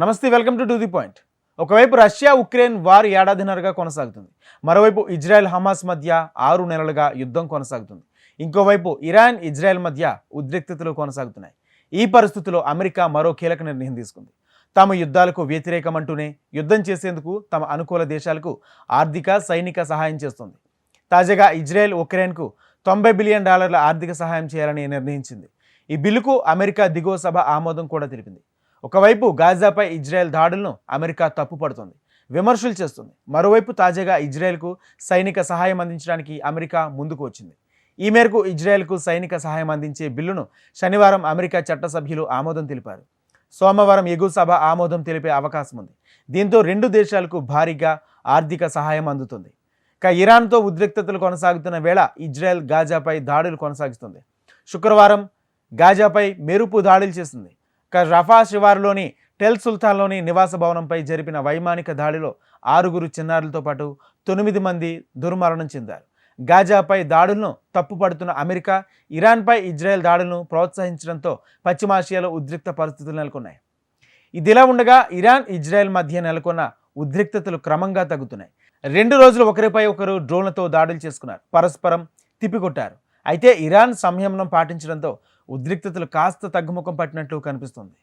నమస్తే welcome to the point. ఒకవైపు Russia Ukraine war ఏడాదిన్నరగా కొనసాగుతుంది. మరోవైపు ఇజ్రాయెల్ హమాస్ మధ్య ఆరు నెలలుగా యుద్ధం కొనసాగుతుంది. ఇంకోవైపు ఇరాన్ ఇజ్రాయెల్ మధ్య ఉద్రిక్తతలు కొనసాగుతున్నాయి. ఈ పరిస్థితిలో అమెరికా మరో కీలక నిర్ణయం తీసుకుంది. తమ యుద్ధాలకు వ్యతిరేకమంటూనే యుద్ధం చేసేందుకు తమ అనుకూల దేశాలకు ఆర్థిక సైనిక సహాయం చేస్తుంది. తాజాగా ఇజ్రాయెల్ ఉక్రెయిన్కు తొంభై బిలియన్ డాలర్ల ఆర్థిక సహాయం చేయాలని నిర్ణయించింది. ఈ బిల్లుకు అమెరికా దిగువ సభ ఆమోదం కూడా తెలిపింది. ఒకవైపు గాజాపై ఇజ్రాయెల్ దాడులను అమెరికా తప్పుపడుతుంది విమర్శలు చేస్తుంది. మరోవైపు తాజాగా ఇజ్రాయెల్కు సైనిక సహాయం అందించడానికి అమెరికా ముందుకు వచ్చింది. ఈ మేరకు ఇజ్రాయెల్కు సైనిక సహాయం అందించే బిల్లును శనివారం అమెరికా చట్టసభ్యులు ఆమోదం తెలిపారు. సోమవారం ఎగువ సభ ఆమోదం తెలిపే అవకాశం ఉంది. దీంతో రెండు దేశాలకు భారీగా ఆర్థిక సహాయం అందుతుంది. ఇక ఇరాన్తో ఉద్రిక్తతలు కొనసాగుతున్న వేళ ఇజ్రాయెల్ గాజాపై దాడులు కొనసాగిస్తుంది. శుక్రవారం గాజాపై మెరుపు దాడులు చేసింది రఫా శివారులోని టెల్ సుల్తాన్లోని నివాస భవనంపై జరిపిన వైమానిక దాడిలో ఆరుగురు చిన్నారులతో పాటు తొమ్మిది మంది దుర్మరణం చెందారు. గాజాపై దాడులను తప్పుపడుతున్న అమెరికా ఇరాన్పై ఇజ్రాయెల్ దాడులను ప్రోత్సహించడంతో పశ్చిమాసియాలో ఉద్రిక్త పరిస్థితులు నెలకొన్నాయి. ఇదిలా ఉండగా ఇరాన్ ఇజ్రాయెల్ మధ్య నెలకొన్న ఉద్రిక్తతలు క్రమంగా తగ్గుతున్నాయి. రెండు రోజులు ఒకరిపై ఒకరు డ్రోన్లతో దాడులు చేసుకున్నారు. పరస్పరం తిప్పికొట్టారు. అయితే ఇరాన్ సంయమనం పాటించడంతో ఉద్రిక్తతలు కాస్త తగ్గుముఖం పట్టినట్లు కనిపిస్తుంది.